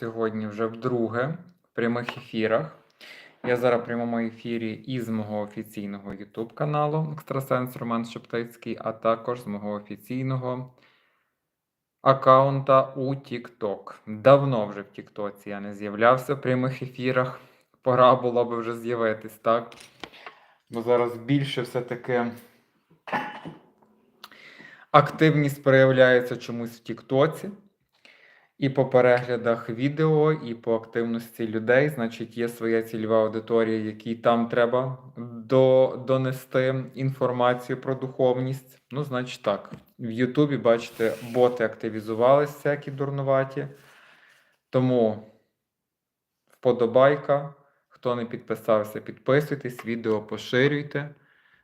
сьогодні вже вдруге в прямих ефірах. Я зараз в прямому ефірі із мого офіційного YouTube каналу Екстрасенс Роман Шептицький, а також з мого офіційного аккаунта у TikTok. Давно вже в TikTok я не з'являвся в прямих ефірах. Пора було би вже з'явитись, так? Бо зараз більше все-таки активність проявляється чомусь в Тіктоці. І по переглядах відео, і по активності людей, значить, є своя цільова аудиторія, якій там треба до, донести інформацію про духовність. Ну, значить, так. В Ютубі, бачите, боти активізувалися всякі дурнуваті. Тому вподобайка. Хто не підписався, підписуйтесь, відео поширюйте,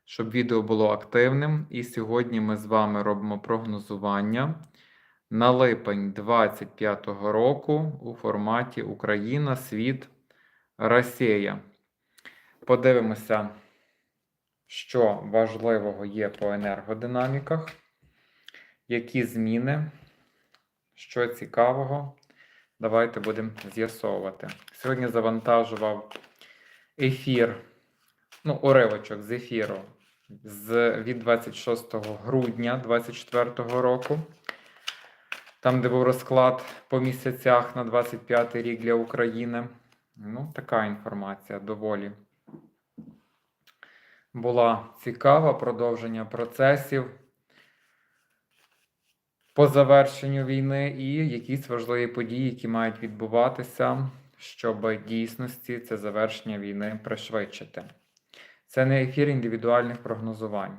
щоб відео було активним. І сьогодні ми з вами робимо прогнозування на липень 25-го року у форматі Україна, світ, Росія. Подивимося, що важливого є по енергодинаміках, які зміни, що цікавого. Давайте будемо з'ясовувати. Сьогодні завантажував ефір, ну, уривочок з ефіру з, від 26 грудня 2024 року. Там, де був розклад по місяцях на 25 рік для України. Ну, така інформація доволі була цікава. Продовження процесів по завершенню війни і якісь важливі події, які мають відбуватися, щоб дійсності це завершення війни пришвидшити. Це не ефір індивідуальних прогнозувань.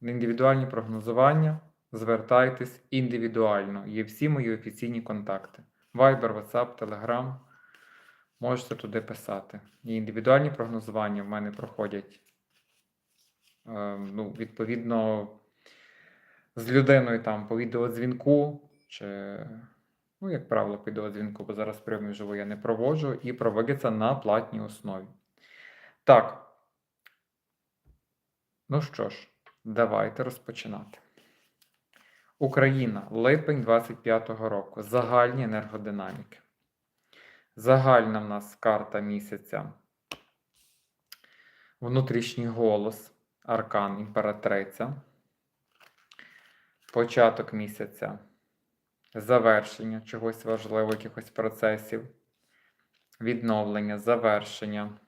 Індивідуальні прогнозування звертайтесь індивідуально. Є всі мої офіційні контакти. Viber, WhatsApp, Telegram. Можете туди писати. І індивідуальні прогнозування в мене проходять е, ну, відповідно з людиною там по відеодзвінку, чи, ну, як правило, по відеодзвінку, бо зараз прийом живу я не проводжу, і проводяться на платній основі. Так. Ну що ж, давайте розпочинати. Україна, липень 25-го року. Загальні енергодинаміки. Загальна в нас карта місяця. Внутрішній голос, аркан, імператриця. Початок місяця. Завершення чогось важливого, якихось процесів. Відновлення, завершення.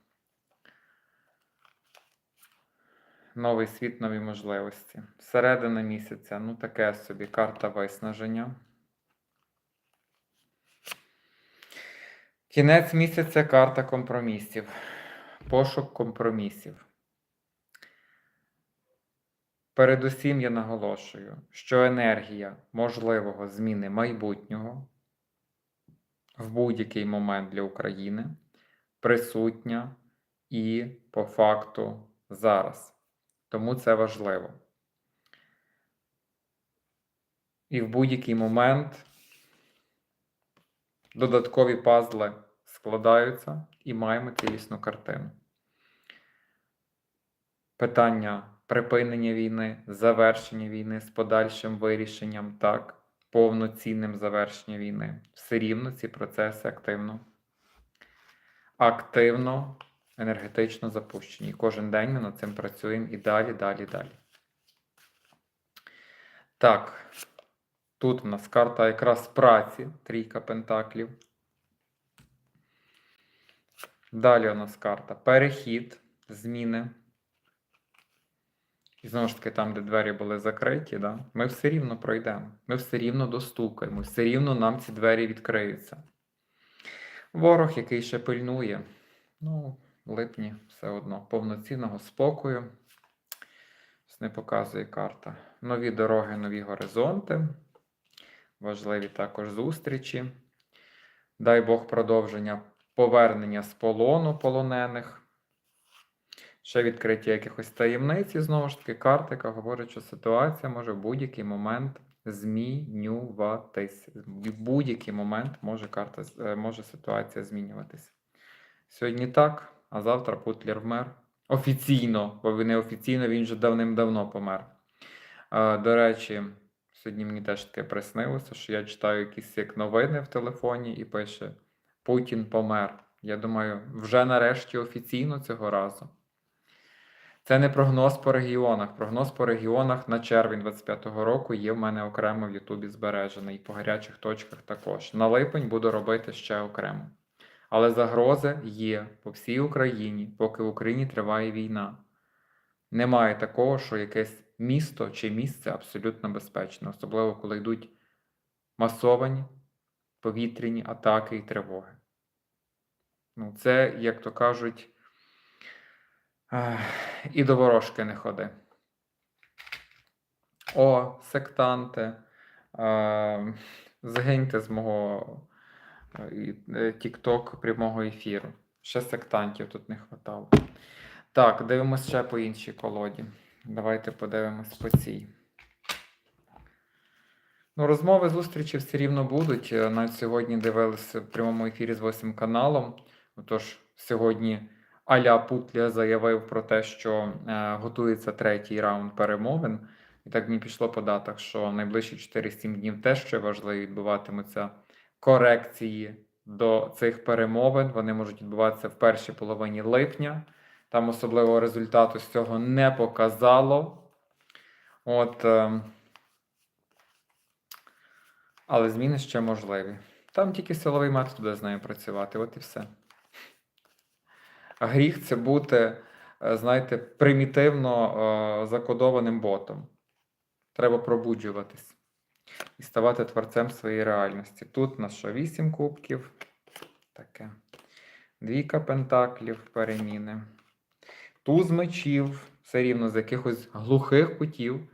Новий світ, нові можливості. Середина місяця, ну таке собі карта виснаження. Кінець місяця карта компромісів. Пошук компромісів. Передусім я наголошую, що енергія можливого зміни майбутнього в будь-який момент для України присутня і по факту зараз. Тому це важливо. І в будь-який момент додаткові пазли складаються і маємо цілісну картину. Питання припинення війни, завершення війни з подальшим вирішенням, так, повноцінним завершенням війни. Все рівно ці процеси активно, активно енергетично запущені. І кожен день ми над цим працюємо і далі, далі, далі. Так, тут у нас карта якраз праці, трійка пентаклів. Далі у нас карта перехід, зміни. І знову ж таки, там, де двері були закриті, да, ми все рівно пройдемо. Ми все рівно достукаємо, все рівно нам ці двері відкриються. Ворог, який ще пильнує. Ну, липні все одно повноцінного спокою. Не показує карта. Нові дороги, нові горизонти. Важливі також зустрічі. Дай Бог продовження повернення з полону полонених. Ще відкриття якихось таємниць, і знову ж таки, карта, яка говорить, що ситуація може в будь-який момент змінюватись. В будь-який момент може карта, е, може ситуація змінюватися. Сьогодні так. А завтра Путлер вмер. Офіційно, бо не офіційно він вже давним-давно помер. До речі, Сьогодні мені теж таке приснилося, що я читаю якісь як новини в телефоні і пише Путін помер. Я думаю, вже нарешті офіційно цього разу. Це не прогноз по регіонах. Прогноз по регіонах на червень 25-го року є в мене окремо в Ютубі збережений, і по гарячих точках також. На липень буду робити ще окремо. Але загрози є по всій Україні, поки в Україні триває війна. Немає такого, що якесь місто чи місце абсолютно безпечне, особливо коли йдуть масовані повітряні атаки і тривоги. Ну, це, як то кажуть, і до ворожки не ходи. О, сектанти, е, згиньте з мого і- е, прямого ефіру. Ще сектантів тут не хватало. Так, дивимося ще по іншій колоді. Давайте подивимось по цій. Ну, розмови, зустрічі все рівно будуть. Е, Навіть сьогодні дивилися в прямому ефірі з 8 каналом. Отож, сьогодні Аля Путля заявив про те, що е, готується третій раунд перемовин. І так мені пішло по датах, що найближчі 4-7 днів теж ще важливі відбуватимуться корекції до цих перемовин. Вони можуть відбуватися в першій половині липня. Там особливого результату з цього не показало. От, е, але зміни ще можливі. Там тільки силовий метод буде з нею працювати, от і все. Гріх це бути, е, знаєте, примітивно е, закодованим ботом. Треба пробуджуватись і ставати творцем своєї реальності. Тут у нас що 8 кубків. Таке. Двійка пентаклів переміни. Туз мечів, все рівно з якихось глухих кутів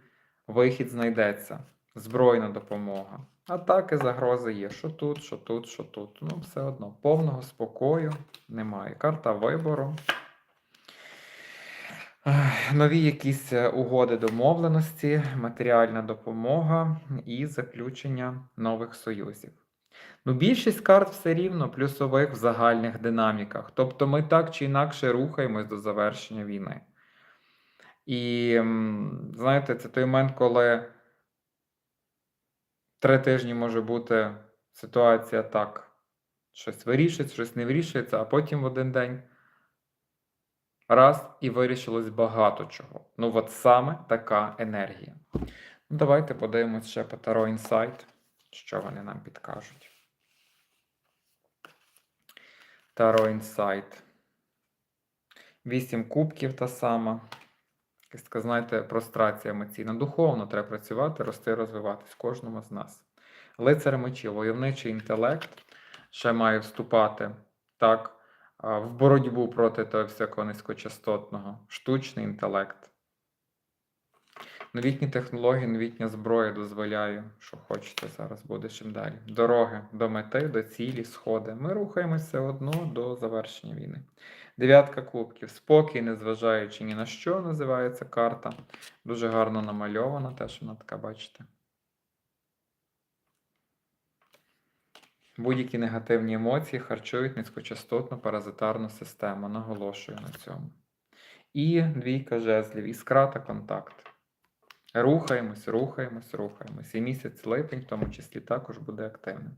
вихід знайдеться. Збройна допомога. Атаки, загрози є. Що тут, що тут, що тут. Ну, все одно. Повного спокою немає. Карта вибору. Нові якісь е, угоди домовленості, матеріальна допомога і заключення нових союзів. Ну, більшість карт все рівно плюсових в загальних динаміках. Тобто ми так чи інакше рухаємось до завершення війни. І знаєте, це той момент, коли три тижні може бути ситуація так. Щось вирішується, щось не вирішується, а потім в один день раз і вирішилось багато чого. Ну, от саме така енергія. Ну, давайте подивимось ще по Таро Insight, що вони нам підкажуть. Таро Insight. Вісім кубків та сама. Якась така, знаєте, прострація емоційна. Духовно треба працювати, рости, розвиватись кожному з нас. Лицар мечів, войовничий інтелект ще має вступати так, в боротьбу проти того всякого низькочастотного, штучний інтелект. Новітні технології, новітня зброя дозволяє, що хочете зараз буде чим далі. Дороги до мети, до цілі, сходи. Ми рухаємося одно до завершення війни. Дев'ятка кубків. Спокій, незважаючи ні на що, називається карта. Дуже гарно намальована, теж вона така, бачите. Будь-які негативні емоції харчують низькочастотну паразитарну систему. Наголошую на цьому. І двійка жезлів, іскра та контакт. Рухаємось, рухаємось, рухаємось. І місяць липень, в тому числі, також буде активним.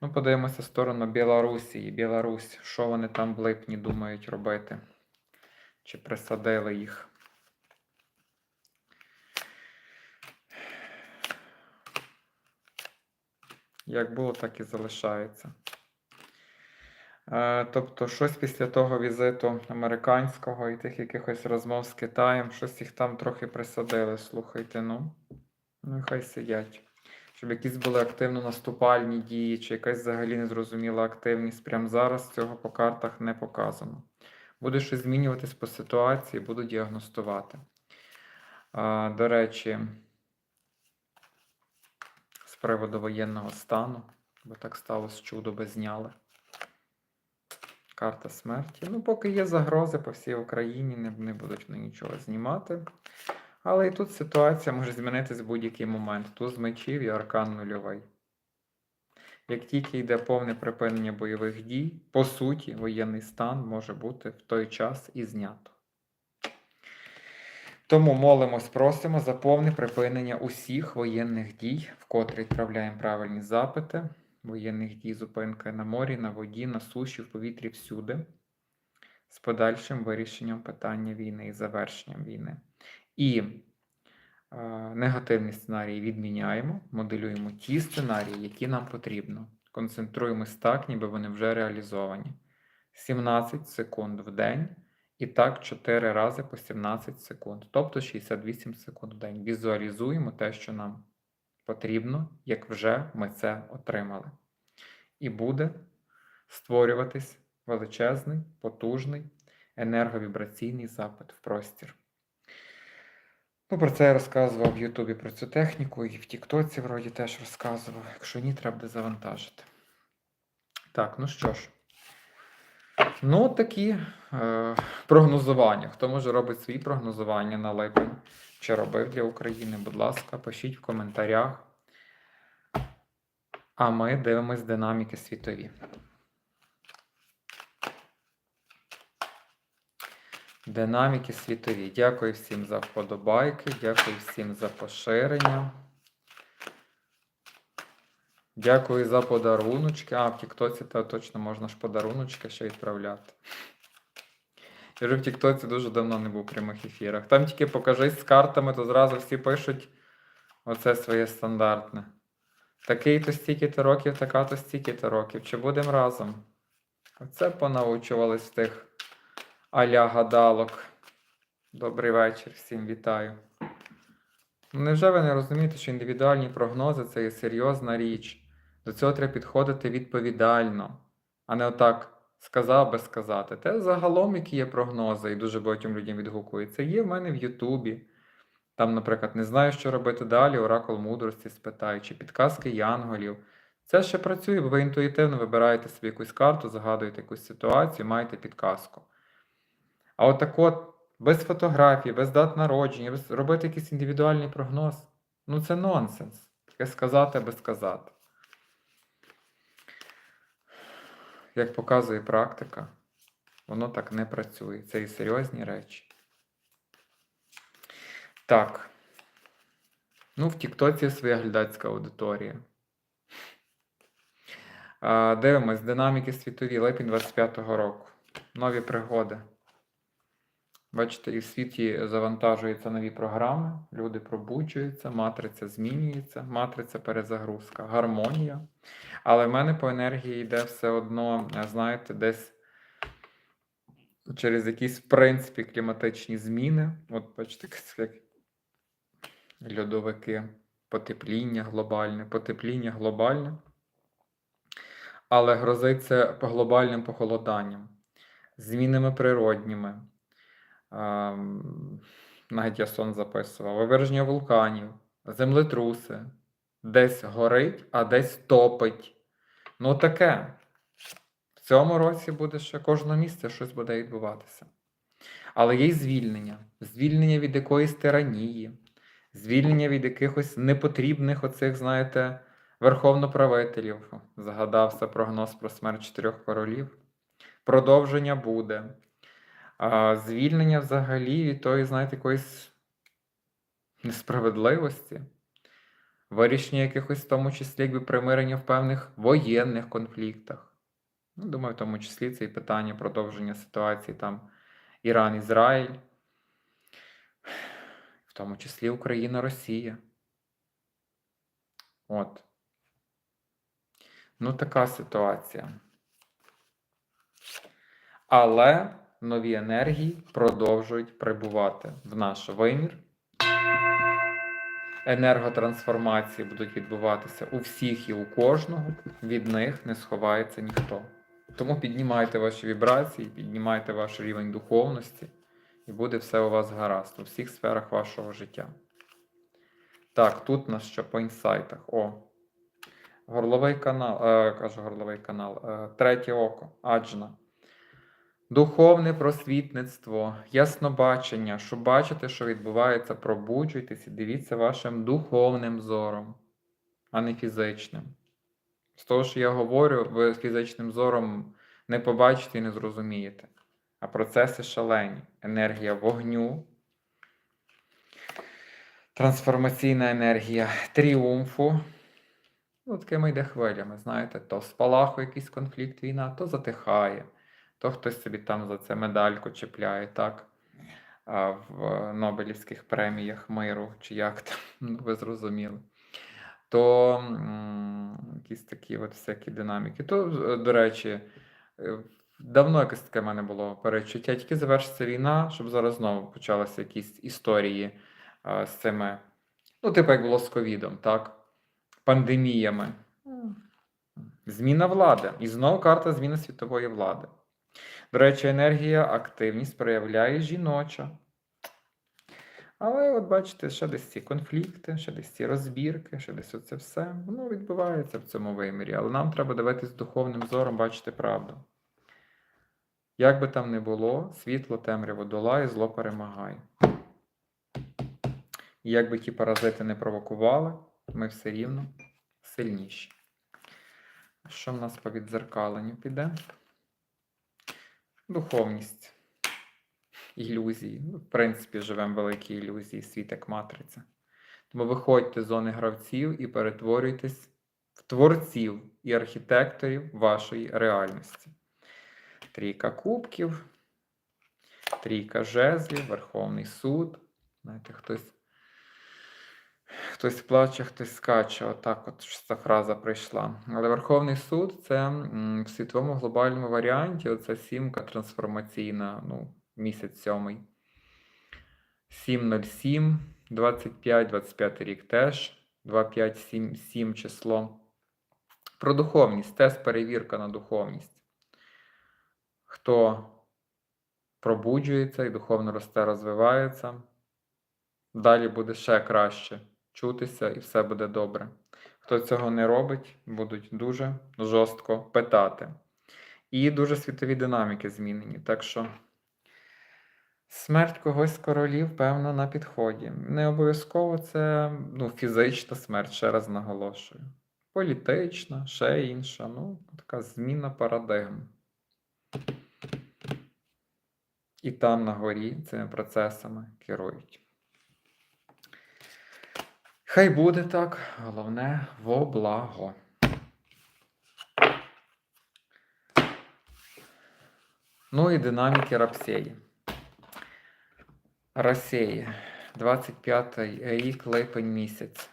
Ну, подивимося в сторону Білорусі. Білорусь, що вони там в липні думають робити? Чи присадили їх? Як було, так і залишається. Е, Тобто, щось після того візиту американського і тих якихось розмов з Китаєм, щось їх там трохи присадили. Слухайте, ну, ну хай сидять. Щоб якісь були активно наступальні дії, чи якась взагалі незрозуміла активність прямо зараз цього по картах не показано. Буде щось змінюватись по ситуації, буду діагностувати. А, До речі, приводу воєнного стану, бо так сталося чудо без зняли. Карта смерті. Ну, поки є загрози по всій Україні, не, не будуть нічого знімати. Але і тут ситуація може змінитись в будь-який момент. Туз мечів і аркан нульовий. Як тільки йде повне припинення бойових дій, по суті, воєнний стан може бути в той час і знято. Тому молимось, просимо за повне припинення усіх воєнних дій, вкотре відправляємо правильні запити, воєнних дій, зупинка на морі, на воді, на суші, в повітрі, всюди, з подальшим вирішенням питання війни і завершенням війни. І е, негативні сценарії відміняємо, моделюємо ті сценарії, які нам потрібно. Концентруємось так, ніби вони вже реалізовані. 17 секунд в день. І так 4 рази по 17 секунд, тобто 68 секунд в день. Візуалізуємо те, що нам потрібно, як вже ми це отримали. І буде створюватись величезний, потужний енерговібраційний запит в простір. Ну, про це я розказував в Ютубі про цю техніку, і в Тіктоці вроді теж розказував. Якщо ні, треба буде завантажити. Так, ну що ж. Ну, такі е, прогнозування. Хто може робить свої прогнозування на липень чи робив для України, будь ласка, пишіть в коментарях. А ми дивимось динаміки світові. Динаміки світові. Дякую всім за вподобайки, дякую всім за поширення. Дякую за подаруночки. А, в Тіктоці то точно можна ж подаруночки ще відправляти. Я вже в Тіктоці дуже давно не був в прямих ефірах. Там тільки покажись з картами, то зразу всі пишуть оце своє стандартне. Такий-то стільки-то років, така-то стільки-то років. Чи будемо разом? Оце понаучувались в тих аля гадалок. Добрий вечір, всім вітаю. Ну, Невже ви не розумієте, що індивідуальні прогнози це є серйозна річ? До цього треба підходити відповідально, а не отак сказав би сказати. Те загалом, які є прогнози, і дуже багатьом людям відгукується, є в мене в Ютубі. Там, наприклад, не знаю, що робити далі, оракул мудрості спитаю, чи підказки янголів. Це ще працює, бо ви інтуїтивно вибираєте собі якусь карту, загадуєте якусь ситуацію, маєте підказку. А от так от, без фотографій, без дат народження, без робити якийсь індивідуальний прогноз ну це нонсенс. Таке сказати, аби сказати. Як показує практика, воно так не працює. Це і серйозні речі. Так. Ну, в Тіктоці своя глядацька аудиторія. Дивимось, динаміки світові, липень 25-го року. Нові пригоди. Бачите, і в світі завантажуються нові програми, люди пробуджуються, матриця змінюється, матриця перезагрузка, гармонія. Але в мене по енергії йде все одно, е, знаєте, десь через якісь, в принципі, кліматичні зміни. От, бачите, як льодовики, потепління глобальне, потепління глобальне. Але грозиться глобальним похолоданням, змінами природніми. Навіть я сон записував, виверження вулканів, землетруси, десь горить, а десь топить. Ну таке. В цьому році буде ще кожного місця щось буде відбуватися. Але є й звільнення. Звільнення від якоїсь тиранії, звільнення від якихось непотрібних оцих, знаєте, верховноправителів. Згадався прогноз про смерть чотирьох королів. Продовження буде. А звільнення взагалі від тої, знаєте, якоїсь несправедливості, вирішення якихось, в тому числі, якби примирення в певних воєнних конфліктах. Ну, Думаю, в тому числі це і питання продовження ситуації там Іран-Ізраїль, в тому числі Україна-Росія. От. Ну, така ситуація. Але нові енергії продовжують прибувати в наш вимір. Енерготрансформації будуть відбуватися у всіх і у кожного, від них не сховається ніхто. Тому піднімайте ваші вібрації, піднімайте ваш рівень духовності, і буде все у вас гаразд у всіх сферах вашого життя. Так, тут нас що по інсайтах. О, горловий канал, е, кажу горловий канал, е, третє око, аджна. Духовне просвітництво, яснобачення, щоб бачити, що відбувається, пробуджуйтесь і дивіться вашим духовним зором, а не фізичним. З того, що я говорю, ви фізичним зором не побачите і не зрозумієте. А процеси шалені, енергія вогню, Трансформаційна енергія тріумфу. Ну, такими йде хвилями, знаєте, то спалахує якийсь конфлікт, війна, то затихає, то хтось собі там за це медальку чіпляє, так? В Нобелівських преміях миру, чи як там, ну, ви зрозуміли. То м, якісь такі от всякі динаміки. То, до речі, е, давно якесь таке в мене було перечуття. Тільки завершиться війна, щоб зараз знову почалися якісь історії а, з цими, ну, типу, як було з ковідом, так? Пандеміями. Зміна влади. І знову карта зміни світової влади. До речі, енергія, активність проявляє жіноча. Але от бачите, ще десь ці конфлікти, ще десь ці розбірки, ще десь оце все. Воно відбувається в цьому вимірі. Але нам треба дивитись духовним зором, бачити правду. Як би там не було, світло темряву долає, зло перемагає. І як би ті паразити не провокували, ми все рівно сильніші. Що в нас по віддзеркаленню піде? Духовність. Ілюзії. Ну, в принципі, живемо в великій ілюзії, світ як матриця. Тому виходьте з зони гравців і перетворюйтесь в творців і архітекторів вашої реальності. Трійка кубків, трійка жезлів, Верховний суд. Знаєте, хтось, хтось плаче, хтось скаче. Отак от ця фраза прийшла. Але Верховний суд це в світовому глобальному варіанті оця сімка трансформаційна, ну, місяць сьомий. 707, 25, 25 рік теж, 25, 7, 7 число. Про духовність, тест перевірка на духовність. Хто пробуджується і духовно росте, розвивається, далі буде ще краще чутися і все буде добре. Хто цього не робить, будуть дуже жорстко питати. І дуже світові динаміки змінені. Так що смерть когось з королів, певно, на підході. Не обов'язково це ну, фізична смерть, ще раз наголошую. Політична, ще інша. Ну, така зміна парадигм. І там на горі цими процесами керують. Хай буде так, головне во благо. Ну і динаміки рапсеї. Росії. 25 рік, липень місяць.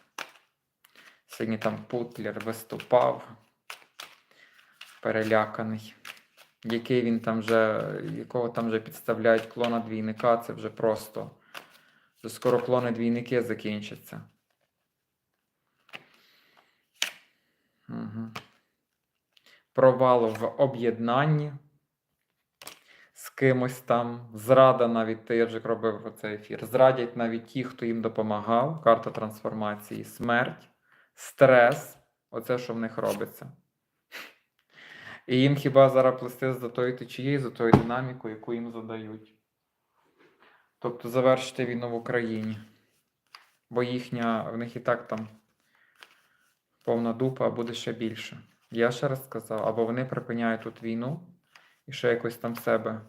Сьогодні там Путлер виступав. Переляканий. Який він там вже, якого там вже підставляють клона двійника, це вже просто. Скоро клони двійники закінчаться. Угу. Провал в об'єднанні з кимось там. Зрада навіть, я вже робив цей ефір. Зрадять навіть ті, хто їм допомагав. Карта трансформації, смерть, стрес. Оце, що в них робиться. І їм хіба зараз плести за тої течії, за тою динаміку, яку їм задають. Тобто завершити війну в Україні. Бо їхня, в них і так там повна дупа, а буде ще більше. Я ще раз сказав, або вони припиняють тут війну і ще якось там себе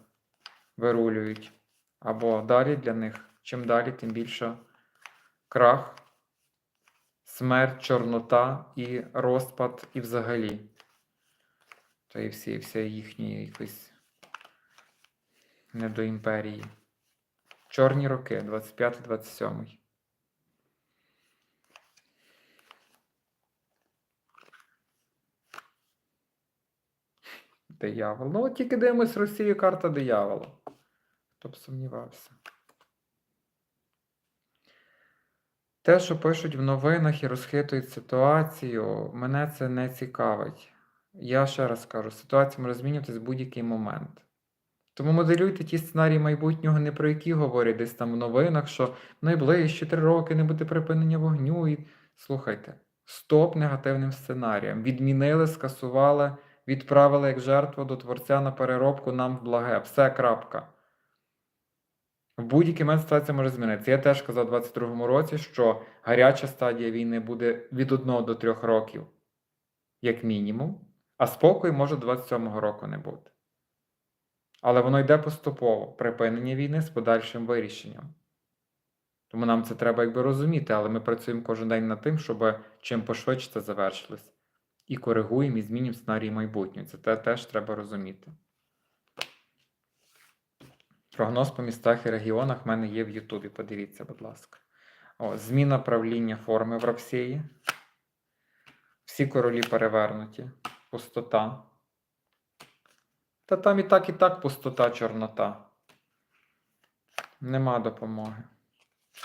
вирулюють. Або далі для них, чим далі, тим більше крах, смерть, чорнота і розпад, і взагалі. Та і всі, вся їхні якось не до імперії. Чорні роки, 25-27. Диявол. Ну, от тільки дивимось Росію, карта диявола. Хто б сумнівався. Те, що пишуть в новинах і розхитують ситуацію, мене це не цікавить. Я ще раз кажу, ситуація може змінюватися в будь-який момент. Тому моделюйте ті сценарії майбутнього, не про які говорять десь там в новинах, що найближчі три роки не буде припинення вогню. І... Слухайте, стоп негативним сценаріям. Відмінили, скасували, відправили як жертву до творця на переробку нам в благе. Все крапка. В будь-який момент ситуація може змінитися. Я теж казав у 22-му році, що гаряча стадія війни буде від 1 до 3 років, як мінімум, а спокою може до 27-го року не бути. Але воно йде поступово припинення війни з подальшим вирішенням. Тому нам це треба якби розуміти, але ми працюємо кожен день над тим, щоб чим пошвидше це завершилось. І коригуємо, і змінюємо сценарій майбутнього. Це теж треба розуміти. Прогноз по містах і регіонах в мене є в Ютубі. Подивіться, будь ласка. О, зміна правління форми в Росії. Всі королі перевернуті. Пустота. Та там і так, і так пустота, чорнота. Нема допомоги.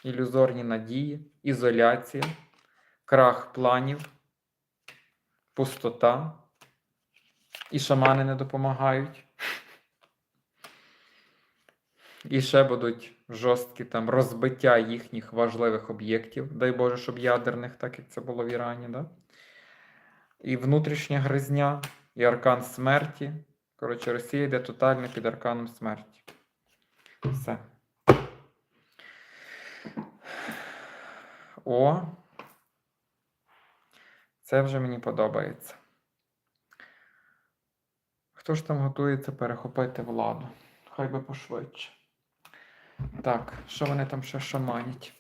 Ілюзорні надії, ізоляція, крах планів, пустота. І шамани не допомагають. І ще будуть жорсткі там розбиття їхніх важливих об'єктів, дай Боже, щоб ядерних, так як це було в Ірані. Да? І внутрішня гризня, і аркан смерті. Коротше, Росія йде тотально під арканом смерті. Все. О. Це вже мені подобається. Хто ж там готується перехопити владу? Хай би пошвидше. Так, що вони там ще шаманять?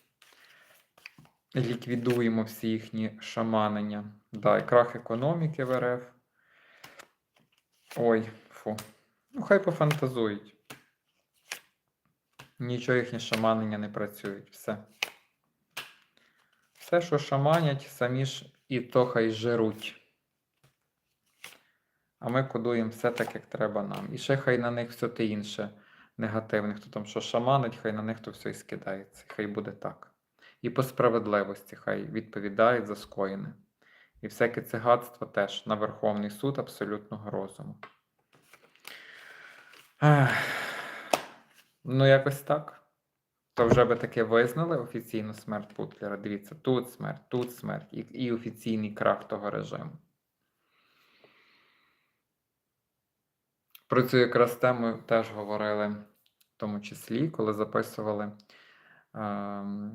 Ліквідуємо всі їхні шаманення. Да, і крах економіки в РФ. Ой, фу. Ну, хай пофантазують. Нічого їхнє шаманення не працюють. Все. Все, що шаманять, самі ж і то хай жируть. А ми кодуємо все так, як треба нам. І ще хай на них все те інше негативне. Хто там що шаманить, хай на них то все і скидається. Хай буде так. І по справедливості хай відповідають за скоєне. І всяке цигатство теж на Верховний суд абсолютного розуму. Ех. Ну, якось так. То вже би таке визнали офіційну смерть Путлера. Дивіться, тут смерть, тут смерть і, і офіційний крах того режиму. Про цю якраз тему теж говорили, в тому числі, коли записували ем,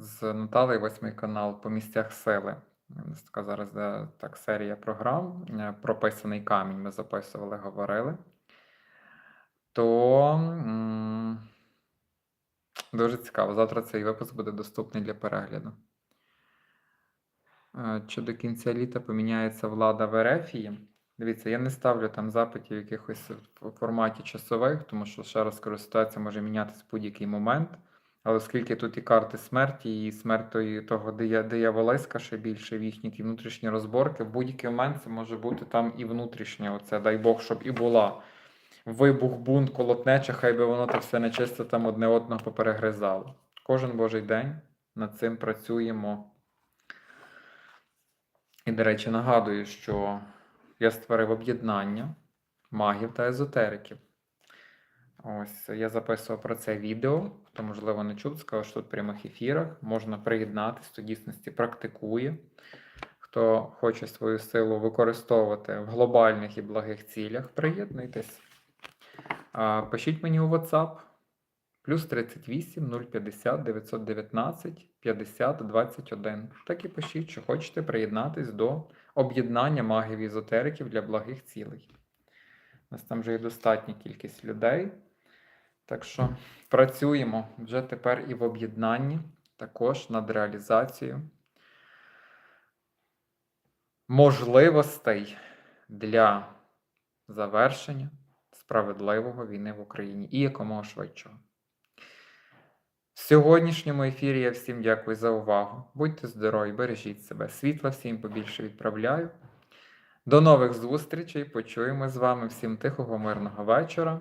з Наталею восьмий канал по місцях сили. Така зараз е, так, серія програм. е, Прописаний камінь ми записували, говорили. То дуже цікаво. Завтра цей випуск буде доступний для перегляду. Е, Чи до кінця літа поміняється влада в Ерефії? Дивіться, я не ставлю там запитів якихось в форматі часових, тому що, ще раз кажу, ситуація може мінятися в будь-який момент. Але оскільки тут і карти смерті, і смерть того дия- дияволиська ще більше в їхні ті внутрішні розборки, в будь-який момент це може бути там і внутрішнє. Оце, дай Бог, щоб і була. Вибух, бунт, колотнеча, хай би воно так все нечисто там одне одного поперегризало. Кожен божий день над цим працюємо. І, до речі, нагадую, що я створив об'єднання магів та езотериків. Ось я записував про це відео. Хто, можливо, не чув, скажу, що тут в прямих ефірах можна приєднатися, хто дійсності практикує. Хто хоче свою силу використовувати в глобальних і благих цілях, приєднуйтесь. Пишіть мені у WhatsApp плюс 38 050 919 50 21. Так і пишіть, що хочете приєднатись до об'єднання магів і езотериків для благих цілей. У нас там вже є достатня кількість людей. Так що працюємо вже тепер і в об'єднанні, також над реалізацією можливостей для завершення справедливого війни в Україні і якомога швидшого. В сьогоднішньому ефірі я всім дякую за увагу. Будьте здорові, бережіть себе. Світла всім побільше відправляю. До нових зустрічей. Почуємо з вами всім тихого, мирного вечора.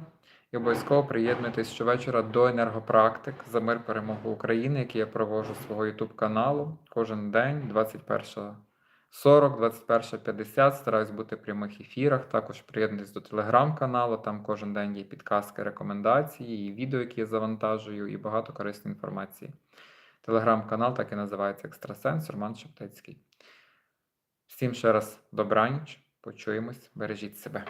І обов'язково приєднуйтесь щовечора до енергопрактик за мир перемогу України, який я проводжу свого YouTube каналу кожен день, 21.40, 21.50. Стараюсь бути в прямих ефірах. Також приєднуйтесь до телеграм-каналу. Там кожен день є підказки, рекомендації, і відео, які я завантажую, і багато корисної інформації. Телеграм-канал так і називається Екстрасенс Роман Шептицький. Всім ще раз добраніч. Почуємось, бережіть себе.